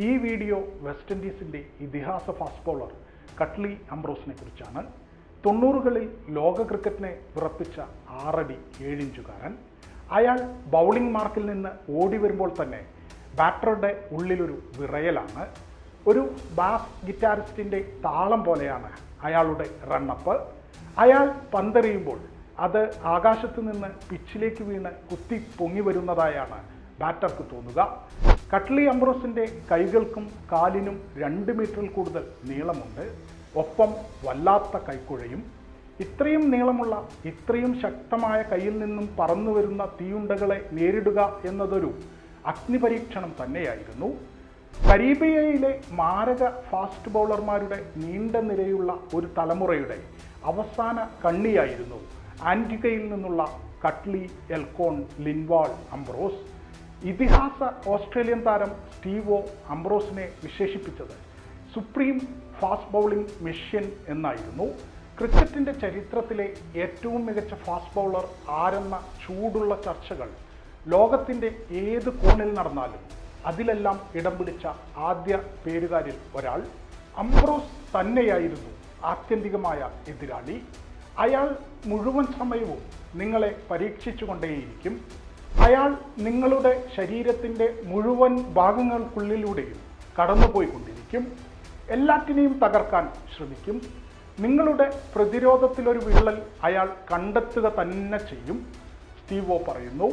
ഈ video west ഇൻഡീസിന്റെ ഇതിഹാസ fast bowler കട്ട്ലി അംബ്രോസിനെ കുറിച്ചാണ്. തൊണ്ണൂറുകളിൽ ലോക ക്രിക്കറ്റിനെ വിറപ്പിച്ച ആറടി ഏഴിഞ്ചുകാരൻ. അയാൾ ബൗളിംഗ് മാർക്കിൽ നിന്ന് ഓടി വരുമ്പോൾ തന്നെ ബാറ്ററുടെ ഉള്ളിലൊരു വിറയലാണ്. ഒരു ബാസ് ഗിറ്റാരിസ്റ്റിന്റെ താളം പോലെയാണ് അയാളുടെ റണ്ണപ്പ്. അയാൾ പന്തെറിയുമ്പോൾ അത് ആകാശത്ത് നിന്ന് പിച്ചിലേക്ക് വീണ് കുത്തി പൊങ്ങി വരുന്നതായാണ് ബാറ്റർക്ക് തോന്നുക. കട്ട്ലി അംബ്രോസിന്റെ കൈകൾക്കും കാലിനും രണ്ട് മീറ്ററിൽ കൂടുതൽ നീളമുണ്ട്. ഒപ്പം വല്ലാത്ത കൈക്കുഴയും. ഇത്രയും നീളമുള്ള ഇത്രയും ശക്തമായ കയ്യിൽ നിന്നും പറന്നു വരുന്ന തീയുണ്ടകളെ നേരിടുക എന്നതൊരു അഗ്നിപരീക്ഷണം തന്നെയായിരുന്നു. കരീബിയയിലെ മാരക ഫാസ്റ്റ് ബൗളർമാരുടെ നീണ്ട നിരയുള്ള ഒരു തലമുറയുടെ അവസാന കണ്ണിയായിരുന്നു ആന്റിഗയിൽ നിന്നുള്ള കട്ട്ലി എൽക്കോൺ ലിൻവാൾ അംബ്രോസ്. ഇതിഹാസ ഓസ്ട്രേലിയൻ താരം സ്റ്റീവോ അംബ്രോസിനെ വിശേഷിപ്പിച്ചത് സുപ്രീം ഫാസ്റ്റ് ബൗളിംഗ് മെഷ്യൻ എന്നായിരുന്നു. ക്രിക്കറ്റിന്റെ ചരിത്രത്തിലെ ഏറ്റവും മികച്ച ഫാസ്റ്റ് ബൗളർ ആരെന്ന ചൂടുള്ള ചർച്ചകൾ ലോകത്തിന്റെ ഏത് കോണിൽ നടന്നാലും അതിലെല്ലാം ഇടം പിടിച്ച ആദ്യ പേരുകാരിൽ ഒരാൾ. അംബ്രോസ് തന്നെയായിരുന്നു ആത്യന്തികമായ എതിരാളി. അയാൾ മുഴുവൻ സമയവും നിങ്ങളെ പരീക്ഷിച്ചുകൊണ്ടേയിരിക്കും. അയാൾ നിങ്ങളുടെ ശരീരത്തിന്റെ മുഴുവൻ ഭാഗങ്ങൾക്കുള്ളിലൂടെയും കടന്നുപോയിക്കൊണ്ടിരിക്കും. എല്ലാറ്റിനെയും തകർക്കാൻ ശ്രമിക്കും. നിങ്ങളുടെ പ്രതിരോധത്തിലൊരു വിള്ളൽ അയാൾ കണ്ടെത്തുക തന്നെ ചെയ്യും സ്റ്റീവോ പറയുന്നു.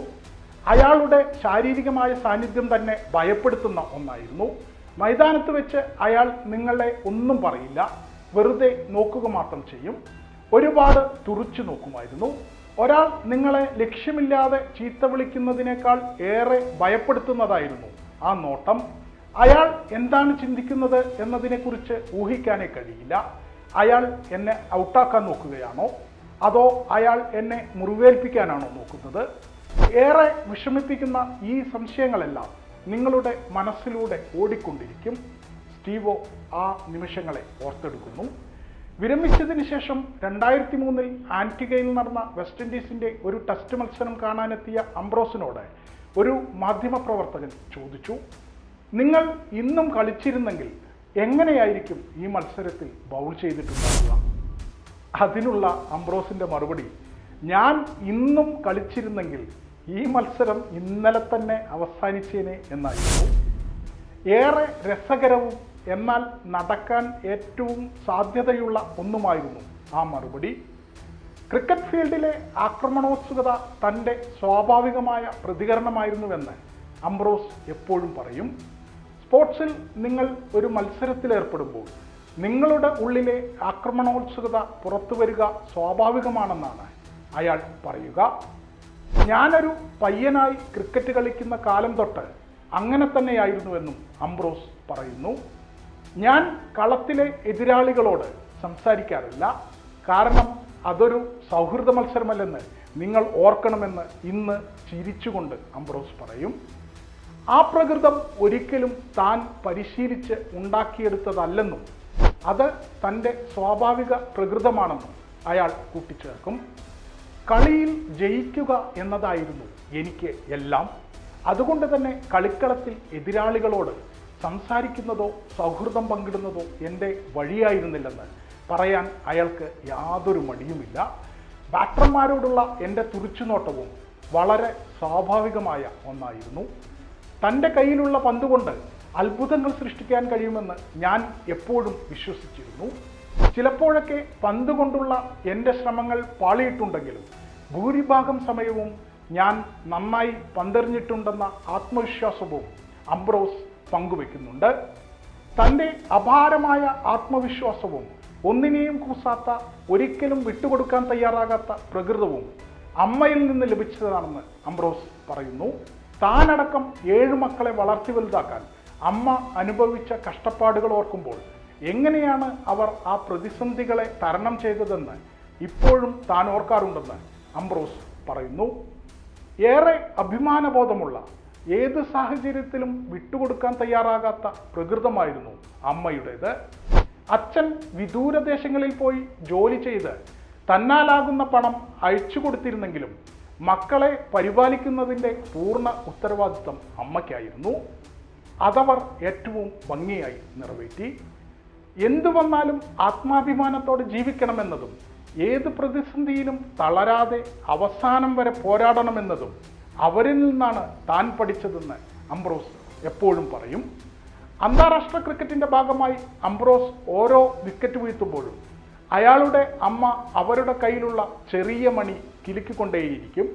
അയാളുടെ ശാരീരികമായ സാന്നിധ്യം തന്നെ ഭയപ്പെടുത്തുന്ന ഒന്നായിരുന്നു. മൈതാനത്ത് വെച്ച് അയാൾ നിങ്ങളെ ഒന്നും പറയില്ല വെറുതെ നോക്കുക മാത്രം ചെയ്യും. ഒരുപാട് തുറിച്ചു നോക്കുമായിരുന്നു. ഒരാൾ നിങ്ങളെ ലക്ഷ്യമില്ലാതെ ചീത്ത വിളിക്കുന്നതിനേക്കാൾ ഏറെ ഭയപ്പെടുത്തുന്നതായിരുന്നു. ആ നോട്ടം അയാൾ എന്താണ് ചിന്തിക്കുന്നത് എന്നതിനെക്കുറിച്ച് ഊഹിക്കാനേ കഴിയില്ല. അയാൾ എന്നെ ഔട്ടാക്കാൻ നോക്കുകയാണോ? അതോ അയാൾ എന്നെ മുറിവേൽപ്പിക്കാനാണോ നോക്കുന്നത്? ഏറെ വിഷമിപ്പിക്കുന്ന ഈ സംശയങ്ങളെല്ലാം നിങ്ങളുടെ മനസ്സിലൂടെ ഓടിക്കൊണ്ടിരിക്കും. സ്റ്റീവോ ആ നിമിഷങ്ങളെ ഓർത്തെടുക്കുന്നു. വിരമിച്ചതിന് ശേഷം രണ്ടായിരത്തി മൂന്നിൽ ആന്റിഗയിൽ നടന്ന വെസ്റ്റ് ഇൻഡീസിന്റെ ഒരു ടെസ്റ്റ് മത്സരം കാണാനെത്തിയ അംബ്രോസിനോട് ഒരു മാധ്യമപ്രവർത്തകൻ ചോദിച്ചു നിങ്ങൾ ഇന്നും കളിച്ചിരുന്നെങ്കിൽ എങ്ങനെയായിരിക്കും ഈ മത്സരത്തിൽ ബൗൾ ചെയ്തിട്ടുണ്ടാവുക? അതിനുള്ള അംബ്രോസിന്റെ മറുപടി ഞാൻ ഇന്നും കളിച്ചിരുന്നെങ്കിൽ ഈ മത്സരം ഇന്നലെ തന്നെ അവസാനിച്ചേനെ എന്നായിരുന്നു. ഏറെ രസകരവും എന്നാൽ നടക്കാൻ ഏറ്റവും സാധ്യതയുള്ള ഒന്നുമായിരുന്നു ആ മറുപടി. ക്രിക്കറ്റ് ഫീൽഡിലെ ആക്രമണോത്സുകത തന്റെ സ്വാഭാവികമായ പ്രതികരണമായിരുന്നുവെന്ന് അംബ്രോസ് എപ്പോഴും പറയും. സ്പോർട്സിൽ നിങ്ങൾ ഒരു മത്സരത്തിലേർപ്പെടുമ്പോൾ നിങ്ങളുടെ ഉള്ളിലെ ആക്രമണോത്സുകത പുറത്തു വരിക സ്വാഭാവികമാണെന്നാണ് അയാൾ പറയുക. ഞാനൊരു പയ്യനായി ക്രിക്കറ്റ് കളിക്കുന്ന കാലം തൊട്ട് അങ്ങനെ തന്നെയായിരുന്നുവെന്നും അംബ്രോസ് പറയുന്നു. ഞാൻ കളത്തിലെ എതിരാളികളോട് സംസാരിക്കാറില്ല. കാരണം അതൊരു സൗഹൃദ മത്സരമല്ലെന്ന് നിങ്ങൾ ഓർക്കണമെന്ന് ഇന്ന് ചിരിച്ചുകൊണ്ട് അംബ്രോസ് പറയും. ആ പ്രകൃതം ഒരിക്കലും താൻ പരിശീലിച്ച് ഉണ്ടാക്കിയെടുത്തതല്ലെന്നും അത് തന്റെ സ്വാഭാവിക പ്രകൃതമാണെന്നും അയാൾ കൂട്ടിച്ചേർക്കും. കളിയിൽ ജയിക്കുക എന്നതായിരുന്നു എനിക്ക് എല്ലാം. അതുകൊണ്ട് തന്നെ കളിക്കളത്തിൽ എതിരാളികളോട് സംസാരിക്കുന്നതോ സൗഹൃദം പങ്കിടുന്നതോ എന്റെ വഴിയായിരുന്നില്ലെന്ന് പറയാൻ അയാൾക്ക് യാതൊരു മടിയുമില്ല. ബാറ്റർമാരോടുള്ള എന്റെ തുറിച്ചുനോട്ടവും വളരെ സ്വാഭാവികമായ ഒന്നായിരുന്നു. തന്റെ കയ്യിലുള്ള പന്തുകൊണ്ട് അത്ഭുതങ്ങൾ സൃഷ്ടിക്കാൻ കഴിയുമെന്ന് ഞാൻ എപ്പോഴും വിശ്വസിച്ചിരുന്നു. ചിലപ്പോഴൊക്കെ പന്തുകൊണ്ടുള്ള എന്റെ ശ്രമങ്ങൾ പാളിയിട്ടുണ്ടെങ്കിലും ഭൂരിഭാഗം സമയവും ഞാൻ നന്നായി പന്തെറിഞ്ഞിട്ടുണ്ടെന്ന ആത്മവിശ്വാസവും അംബ്രോസ് പങ്കുവെക്കുന്നുണ്ട്. തന്റെ അപാരമായ ആത്മവിശ്വാസവും ഒന്നിനെയും കൂസാത്ത ഒരിക്കലും വിട്ടുകൊടുക്കാൻ തയ്യാറാകാത്ത പ്രകൃതവും അമ്മയിൽ നിന്ന് ലഭിച്ചതാണെന്ന് അംബ്രോസ് പറയുന്നു. താനടക്കം ഏഴു മക്കളെ വളർത്തി വലുതാക്കാൻ അമ്മ അനുഭവിച്ച കഷ്ടപ്പാടുകൾ ഓർക്കുമ്പോൾ എങ്ങനെയാണ് അവർ ആ പ്രതിസന്ധികളെ തരണം ചെയ്തതെന്ന് ഇപ്പോഴും താൻ ഓർക്കാറുണ്ടെന്ന് അംബ്രോസ് പറയുന്നു. ഏറെ അഭിമാനബോധമുള്ള ഏത് സാഹചര്യത്തിലും വിട്ടുകൊടുക്കാൻ തയ്യാറാകാത്ത പ്രകൃതമായിരുന്നു അമ്മയുടേത്. അച്ഛൻ വിദൂരദേശങ്ങളിൽ പോയി ജോലി ചെയ്ത് തന്നാലാകുന്ന പണം അയച്ചു കൊടുത്തിരുന്നെങ്കിലും മക്കളെ പരിപാലിക്കുന്നതിന്റെ പൂർണ ഉത്തരവാദിത്വം അമ്മയ്ക്കായിരുന്നു. അതവർ ഏറ്റവും ഭംഗിയായി നിറവേറ്റി. എന്തു വന്നാലും ആത്മാഭിമാനത്തോടെ ജീവിക്കണമെന്നതും ഏത് പ്രതിസന്ധിയിലും തളരാതെ അവസാനം വരെ പോരാടണമെന്നതും അവരിൽ നിന്നാണ് താൻ പഠിച്ചതെന്ന് അംബ്രോസ് എപ്പോഴും പറയും. അന്താരാഷ്ട്ര ക്രിക്കറ്റിന്റെ ഭാഗമായി അംബ്രോസ് ഓരോ വിക്കറ്റ് വീഴ്ത്തുമ്പോഴും അയാളുടെ അമ്മ അവരുടെ കയ്യിലുള്ള ചെറിയ മണി കിലുക്കിക്കൊണ്ടേയിരിക്കും.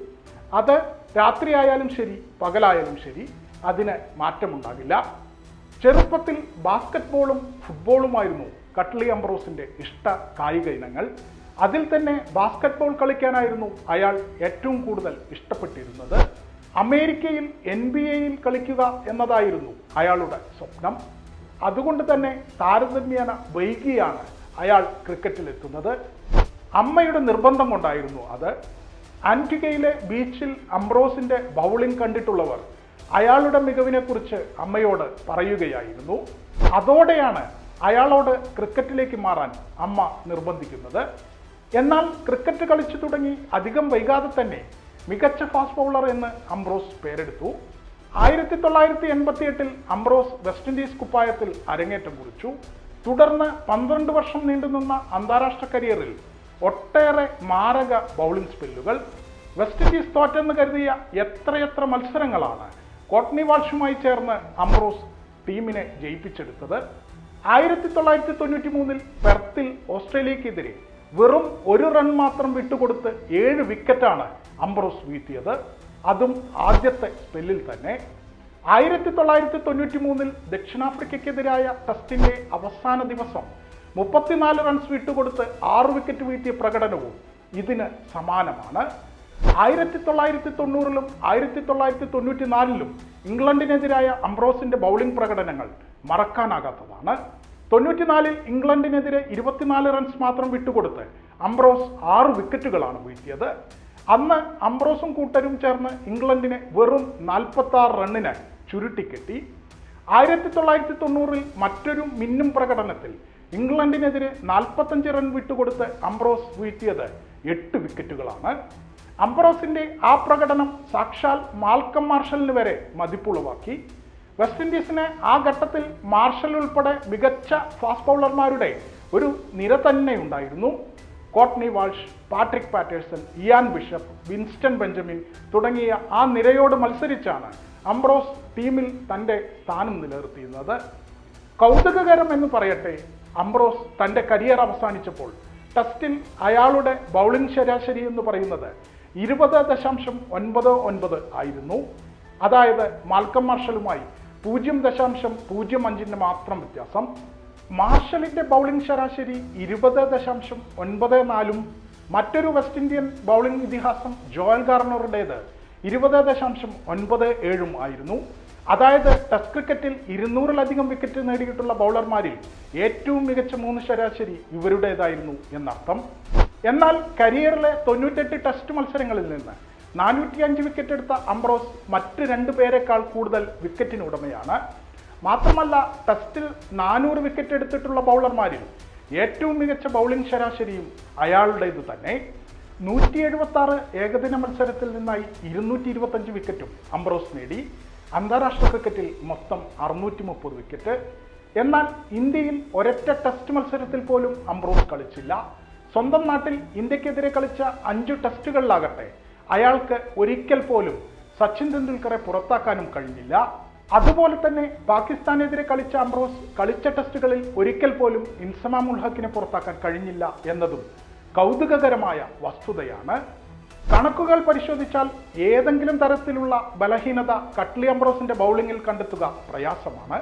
അത് രാത്രിയായാലും ശരി പകലായാലും ശരി അതിന് മാറ്റമുണ്ടാകില്ല. ചെറുപ്പത്തിൽ ബാസ്കറ്റ്ബോളും ഫുട്ബോളുമായിരുന്നു കട്ട്ലി അംബ്രോസിന്റെ ഇഷ്ട കായിക ഇനങ്ങൾ. അതിൽ തന്നെ ബാസ്കറ്റ്ബോൾ കളിക്കാനായിരുന്നു അയാൾ ഏറ്റവും കൂടുതൽ ഇഷ്ടപ്പെട്ടിരുന്നത്. അമേരിക്കയിൽ എൻ ബി എയിൽ കളിക്കുക എന്നതായിരുന്നു അയാളുടെ സ്വപ്നം. അതുകൊണ്ട് തന്നെ താരതമ്യേന വൈകിയാണ് അയാൾ ക്രിക്കറ്റിലെത്തുന്നത്. അമ്മയുടെ നിർബന്ധം കൊണ്ടായിരുന്നു അത്. ആന്റിഗയിലെ ബീച്ചിൽ അംബ്രോസിന്റെ ബൗളിംഗ് കണ്ടിട്ടുള്ളവർ അയാളുടെ മികവിനെക്കുറിച്ച് അമ്മയോട് പറയുകയായിരുന്നു. അതോടെയാണ് അയാളോട് ക്രിക്കറ്റിലേക്ക് മാറാൻ അമ്മ നിർബന്ധിക്കുന്നത്. എന്നാൽ ക്രിക്കറ്റ് കളിച്ചു തുടങ്ങി അധികം വൈകാതെ തന്നെ മികച്ച ഫാസ്റ്റ് ബൗളർ എന്ന് അംബ്രോസ് പേരെടുത്തു. ആയിരത്തി തൊള്ളായിരത്തി എൺപത്തി എട്ടിൽ അംബ്രോസ് വെസ്റ്റ് ഇൻഡീസ് കുപ്പായത്തിൽ അരങ്ങേറ്റം കുറിച്ചു. തുടർന്ന് പന്ത്രണ്ട് വർഷം നീണ്ടുനിന്ന അന്താരാഷ്ട്ര കരിയറിൽ ഒട്ടേറെ മാരക ബൗളിംഗ് സ്പെല്ലുകൾ വെസ്റ്റ് ഇൻഡീസ് തോറ്റെന്ന് കരുതിയ എത്രയെത്ര മത്സരങ്ങളാണ് കോട്നി വാൾഷുമായി ചേർന്ന് അംബ്രോസ് ടീമിനെ ജയിപ്പിച്ചെടുത്തത്? ആയിരത്തി തൊള്ളായിരത്തി തൊണ്ണൂറ്റി മൂന്നിൽ പെർത്തിൽ ഓസ്ട്രേലിയക്കെതിരെ വെറും ഒരു റൺ മാത്രം വിട്ടുകൊടുത്ത് ഏഴ് വിക്കറ്റാണ് അംബ്രോസ് വീഴ്ത്തിയത്. അതും ആദ്യത്തെ സ്പെല്ലിൽ തന്നെ. ആയിരത്തി തൊള്ളായിരത്തി തൊണ്ണൂറ്റി മൂന്നിൽ ദക്ഷിണാഫ്രിക്കയ്ക്കെതിരായ ടെസ്റ്റിന്റെ അവസാന ദിവസം മുപ്പത്തിനാല് റൺസ് വിട്ടുകൊടുത്ത് ആറ് വിക്കറ്റ് വീഴ്ത്തിയ പ്രകടനവും ഇതിന് സമാനമാണ്. ആയിരത്തി തൊള്ളായിരത്തി തൊണ്ണൂറിലും ആയിരത്തി തൊള്ളായിരത്തി തൊണ്ണൂറ്റി നാലിലും ഇംഗ്ലണ്ടിനെതിരായ അംബ്രോസിന്റെ ബൗളിംഗ് പ്രകടനങ്ങൾ മറക്കാനാകാത്തതാണ്. തൊണ്ണൂറ്റിനാലിൽ ഇംഗ്ലണ്ടിനെതിരെ ഇരുപത്തിനാല് റൺസ് മാത്രം വിട്ടുകൊടുത്ത് അംബ്രോസ് ആറ് വിക്കറ്റുകളാണ് വീഴ്ത്തിയത്. അന്ന് അംബ്രോസും കൂട്ടരും ചേർന്ന് ഇംഗ്ലണ്ടിനെ വെറും നാൽപ്പത്തി ആറ് റണ്ണിന് ചുരുട്ടിക്കെട്ടി. ആയിരത്തി തൊള്ളായിരത്തി തൊണ്ണൂറിൽ മറ്റൊരു മിന്നും പ്രകടനത്തിൽ ഇംഗ്ലണ്ടിനെതിരെ നാൽപ്പത്തഞ്ച് റൺ വിട്ടുകൊടുത്ത് അംബ്രോസ് വീഴ്ത്തിയത് എട്ട് വിക്കറ്റുകളാണ്. അംബ്രോസിന്റെ ആ പ്രകടനം സാക്ഷാൽ മാൽക്കം മാർഷലിന് വരെ മതിപ്പുളവാക്കി. വെസ്റ്റ് ഇൻഡീസിന് ആ ഘട്ടത്തിൽ മാർഷൽ ഉൾപ്പെടെ മികച്ച ഫാസ്റ്റ് ബൗളർമാരുടെ ഒരു നിര തന്നെ ഉണ്ടായിരുന്നു. Courtney Walsh Patrick Patterson Ian Bishop Winston Benjamin തുടങ്ങിയ ആ നിരയോട് മത്സരിച്ചാണ് അംബ്രോസ് ടീമിൽ തന്റെ സ്ഥാനം നിലനിർത്തിയിരുന്നത്. കൗതുകകരം എന്ന് പറയട്ടെ അംബ്രോസ് തന്റെ കരിയർ അവസാനിച്ചപ്പോൾ ടെസ്റ്റിൽ അയാളുടെ ബൗളിംഗ് ശരാശരി എന്ന് പറയുന്നത് ഇരുപത് ദശാംശം ഒൻപത് ഒൻപത് ആയിരുന്നു. അതായത് മാൽക്കം മാർഷലുമായി പൂജ്യം ദശാംശം പൂജ്യം അഞ്ചിന് മാത്രം വ്യത്യാസം. മാർഷലിന്റെ ബൗളിംഗ് ശരാശരി ഇരുപത് ദശാംശം ഒൻപത് നാലും. മറ്റൊരു വെസ്റ്റ് ഇന്ത്യൻ ബൗളിംഗ് ഇതിഹാസം ജോയൽ ഗാർണറുടേത് ഇരുപത് ദശാംശം ഒൻപത് ഏഴും ആയിരുന്നു. അതായത് ടെസ്റ്റ് ക്രിക്കറ്റിൽ ഇരുന്നൂറിലധികം വിക്കറ്റ് നേടിയിട്ടുള്ള ബൗളർമാരിൽ ഏറ്റവും മികച്ച മൂന്ന് ശരാശരി ഇവരുടേതായിരുന്നു എന്നർത്ഥം. എന്നാൽ കരിയറിലെ തൊണ്ണൂറ്റെട്ട് ടെസ്റ്റ് മത്സരങ്ങളിൽ നിന്ന് നാനൂറ്റി അഞ്ച് വിക്കറ്റ് എടുത്ത അംബ്രോസ് മറ്റ് രണ്ട് പേരെക്കാൾ കൂടുതൽ വിക്കറ്റിന് ഉടമയാണ് മാത്രമല്ല ടെസ്റ്റിൽ നാനൂറ് വിക്കറ്റ് എടുത്തിട്ടുള്ള ബൗളർമാരിൽ ഏറ്റവും മികച്ച ബൗളിംഗ് ശരാശരിയും അയാളുടേത് തന്നെ. നൂറ്റി എഴുപത്തി ആറ് ഏകദിന മത്സരത്തിൽ നിന്നായി ഇരുന്നൂറ്റി ഇരുപത്തഞ്ച് വിക്കറ്റും അംബ്രോസ് നേടി. അന്താരാഷ്ട്ര ക്രിക്കറ്റിൽ മൊത്തം അറുന്നൂറ്റി മുപ്പത് വിക്കറ്റ് എന്നാൽ ഇന്ത്യയിൽ ഒരൊറ്റ ടെസ്റ്റ് മത്സരത്തിൽ പോലും അംബ്രോസ് കളിച്ചില്ല. സ്വന്തം നാട്ടിൽ ഇന്ത്യക്കെതിരെ കളിച്ച അഞ്ചു ടെസ്റ്റുകളിലാകട്ടെ അയാൾക്ക് ഒരിക്കൽ പോലും സച്ചിൻ തെണ്ടുൽക്കറെ പുറത്താക്കാനും കഴിഞ്ഞില്ല. അതുപോലെ തന്നെ പാകിസ്ഥാനെതിരെ കളിച്ച അംബ്രോസ് കളിച്ച ടെസ്റ്റുകളിൽ ഒരിക്കൽ പോലും ഇൻസമാം ഉൽഹക്കിനെ പുറത്താക്കാൻ കഴിഞ്ഞില്ല എന്നതും കൗതുകകരമായ വസ്തുതയാണ്. കണക്കുകൾ പരിശോധിച്ചാൽ ഏതെങ്കിലും തരത്തിലുള്ള ബലഹീനത കട്ട്ലി അംബ്രോസിന്റെ ബൗളിംഗിൽ കണ്ടെത്തുക പ്രയാസമാണ്.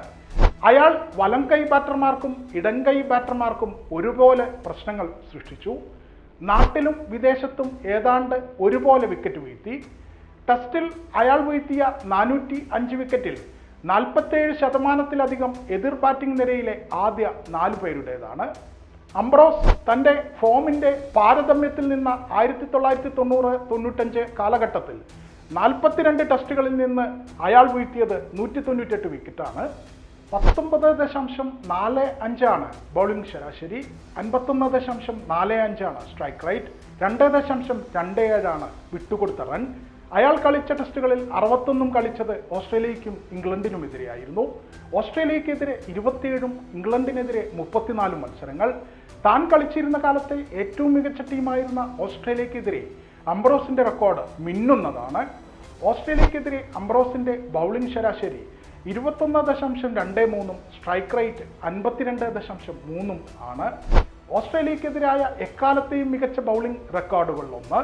അയാൾ വലം കൈ ബാറ്റർമാർക്കും ഇടം കൈ ബാറ്റർമാർക്കും ഒരുപോലെ പ്രശ്നങ്ങൾ സൃഷ്ടിച്ചു. നാട്ടിലും വിദേശത്തും ഏതാണ്ട് ഒരുപോലെ വിക്കറ്റ് വീഴ്ത്തി. ടെസ്റ്റിൽ അയാൾ വീഴ്ത്തിയ നാനൂറ്റി അഞ്ച് വിക്കറ്റിൽ നാൽപ്പത്തേഴ് ശതമാനത്തിലധികം എതിർ ബാറ്റിംഗ് നിരയിലെ ആദ്യ നാല് പേരുടേതാണ്. അംബ്രോസ് തന്റെ ഫോമിന്റെ പാരതമ്യത്തിൽ നിന്ന് ആയിരത്തി തൊള്ളായിരത്തി തൊണ്ണൂറ് തൊണ്ണൂറ്റഞ്ച് കാലഘട്ടത്തിൽ നാൽപ്പത്തിരണ്ട് ടെസ്റ്റുകളിൽ നിന്ന് അയാൾ വീഴ്ത്തിയത് നൂറ്റി തൊണ്ണൂറ്റെട്ട് വിക്കറ്റാണ് പത്തൊമ്പത് ദശാംശം നാല് അഞ്ചാണ് ബൗളിംഗ് ശരാശരി. അൻപത്തൊന്ന് ദശാംശം നാല് അഞ്ചാണ് സ്ട്രൈക്ക് റേറ്റ്. രണ്ട് ദശാംശം രണ്ട് ഏഴാണ് വിട്ടുകൊടുത്ത റൺ. അയാൾ കളിച്ച ടെസ്റ്റുകളിൽ അറുപത്തൊന്നും കളിച്ചത് ഓസ്ട്രേലിയയ്ക്കും ഇംഗ്ലണ്ടിനുമെതിരെയായിരുന്നു ഓസ്ട്രേലിയക്കെതിരെ ഇരുപത്തിയേഴും ഇംഗ്ലണ്ടിനെതിരെ മുപ്പത്തിനാലും മത്സരങ്ങൾ. താൻ കളിച്ചിരുന്ന കാലത്തെ ഏറ്റവും മികച്ച ടീമായിരുന്ന ഓസ്ട്രേലിയക്കെതിരെ അംബ്രോസിന്റെ റെക്കോർഡ് മിന്നുന്നതാണ്. ഓസ്ട്രേലിയക്കെതിരെ അംബ്രോസിന്റെ ബൗളിംഗ് ശരാശരി ഇരുപത്തൊന്ന് ദശാംശം രണ്ട് മൂന്നും സ്ട്രൈക്ക് റേറ്റ് അൻപത്തിരണ്ട് ദശാംശം മൂന്നും ആണ്. ഓസ്ട്രേലിയക്കെതിരായ എക്കാലത്തെയും മികച്ച ബൗളിംഗ് റെക്കോർഡുകളിലൊന്ന്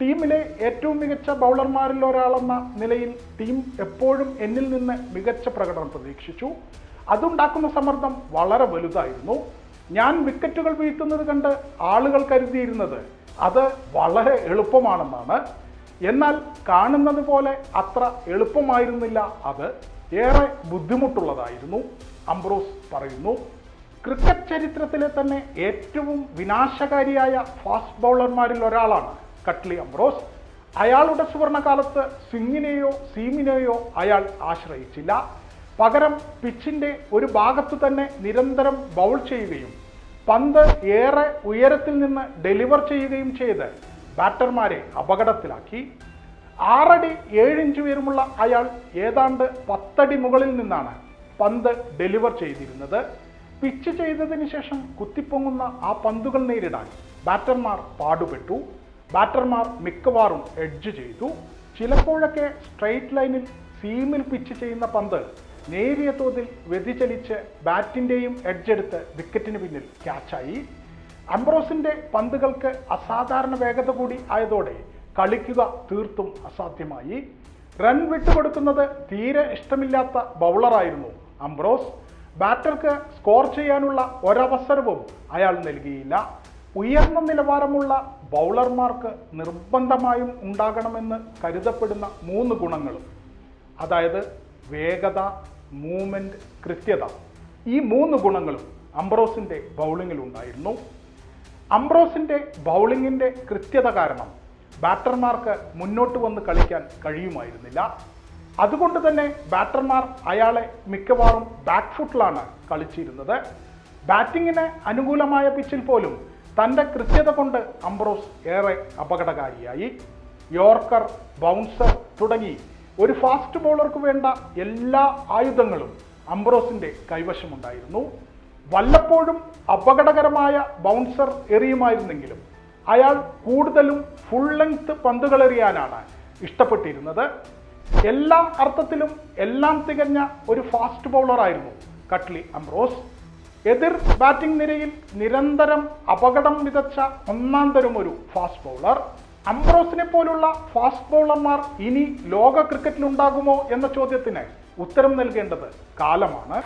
ടീമിലെ ഏറ്റവും മികച്ച ബൗളർമാരിൽ ഒരാളെന്ന നിലയിൽ ടീം എപ്പോഴും എന്നിൽ നിന്ന് മികച്ച പ്രകടനം പ്രതീക്ഷിച്ചു. അതുണ്ടാക്കുന്ന സമ്മർദ്ദം വളരെ വലുതായിരുന്നു. ഞാൻ വിക്കറ്റുകൾ വീഴ്ത്തുന്നത് കണ്ട് ആളുകൾ കരുതിയിരുന്നത് അത് വളരെ എളുപ്പമാണെന്നാണ്. എന്നാൽ കാണുന്നത് പോലെ അത്ര എളുപ്പമായിരുന്നില്ല അത്. ഏറെ ബുദ്ധിമുട്ടുള്ളതായിരുന്നു. അംബ്രോസ് പറയുന്നു ക്രിക്കറ്റ് ചരിത്രത്തിലെ തന്നെ ഏറ്റവും വിനാശകാരിയായ ഫാസ്റ്റ് ബൗളർമാരിൽ ഒരാളാണ് കട്ട്ലി അംബ്രോസ്. അയാളുടെ സുവർണകാലത്ത് സ്വിങ്ങിനെയോ സീമിനെയോ അയാൾ ആശ്രയിച്ചില്ല. പകരം പിച്ചിന്റെ ഒരു ഭാഗത്തു തന്നെ നിരന്തരം ബൗൾ ചെയ്യുകയും പന്ത് ഏറെ ഉയരത്തിൽ നിന്ന് ഡെലിവർ ചെയ്യുകയും ചെയ്ത് ബാറ്റർമാരെ അപകടത്തിലാക്കി. ആറടി ഏഴ് ഇഞ്ച് ഉയരമുള്ള അയാൾ ഏതാണ്ട് പത്തടി മുകളിൽ നിന്നാണ് പന്ത് ഡെലിവർ ചെയ്തിരുന്നത്. പിച്ച് ചെയ്തതിന് ശേഷം കുത്തിപ്പൊങ്ങുന്ന ആ പന്തുകൾ നേരിടാൻ ബാറ്റർമാർ പാടുപെട്ടു. ബാറ്റർമാർ മിക്കവാറും എഡ്ജ് ചെയ്തു. ചിലപ്പോഴൊക്കെ സ്ട്രെയിറ്റ് ലൈനിൽ സീമിൽ പിച്ച് ചെയ്യുന്ന പന്ത് നേരിയ തോതിൽ വ്യതിചലിച്ച് ബാറ്റിന്റെയും എഡ്ജെടുത്ത് വിക്കറ്റിന് പിന്നിൽ ക്യാച്ചായി. അംബ്രോസിന്റെ പന്തുകൾക്ക് അസാധാരണ വേഗത കൂടി ആയതോടെ കളിക്കുക തീർത്തും അസാധ്യമായി. റൺ വിട്ടുകൊടുക്കുന്നത് തീരെ ഇഷ്ടമില്ലാത്ത ബൗളറായിരുന്നു അംബ്രോസ്. ബാറ്റർക്ക് സ്കോർ ചെയ്യാനുള്ള ഒരവസരവും അയാൾ നൽകിയില്ല. ഉയർന്ന നിലവാരമുള്ള ബൗളർമാർക്ക് നിർബന്ധമായും ഉണ്ടാകണമെന്ന് കരുതപ്പെടുന്ന മൂന്ന് ഗുണങ്ങളും. അതായത് വേഗത മൂവ്മെന്റ് കൃത്യത. ഈ മൂന്ന് ഗുണങ്ങളും അംബ്രോസിന്റെ ബൗളിങ്ങിൽ ഉണ്ടായിരുന്നു. ബൗളിങ്ങിന്റെ കൃത്യത കാരണം ബാറ്റർമാർക്ക് മുന്നോട്ട് വന്ന് കളിക്കാൻ കഴിയുമായിരുന്നില്ല. അതുകൊണ്ട് തന്നെ ബാറ്റർമാർ അയാളെ മിക്കവാറും ബാക്ക് ഫുട്ടിലാണ് കളിച്ചിരുന്നത്. ബാറ്റിങ്ങിന് അനുകൂലമായ പിച്ചിൽ പോലും തന്റെ കൃത്യത കൊണ്ട് അംബ്രോസ് ഏറെ അപകടകാരിയായി. യോർക്കർ ബൗൺസർ തുടങ്ങി ഒരു ഫാസ്റ്റ് ബോളർക്ക് വേണ്ട എല്ലാ ആയുധങ്ങളും അംബ്രോസിന്റെ കൈവശമുണ്ടായിരുന്നു. വല്ലപ്പോഴും അപകടകരമായ ബൗൺസർ എറിയുമായിരുന്നെങ്കിലും അയാൾ കൂടുതലും ഫുൾ ലെങ്ത് പന്തുകൾ എറിയാനാണ് ഇഷ്ടപ്പെട്ടിരുന്നത്. എല്ലാ അർത്ഥത്തിലും എല്ലാം തികഞ്ഞ ഒരു ഫാസ്റ്റ് ബൗളർ ആയിരുന്നു കട്ട്ലി അംബ്രോസ്. എതിർ ബാറ്റിംഗ് നിരയിൽ നിരന്തരം അപകടം വിതച്ച ഒന്നാം തരം ഒരു ഫാസ്റ്റ് ബൗളർ അംബ്രോസിനെ പോലുള്ള ഫാസ്റ്റ് ബൗളർമാർ ഇനി ലോക ക്രിക്കറ്റിൽ ഉണ്ടാകുമോ എന്ന ചോദ്യത്തിന് ഉത്തരം നൽകേണ്ടത് കാലമാണ്.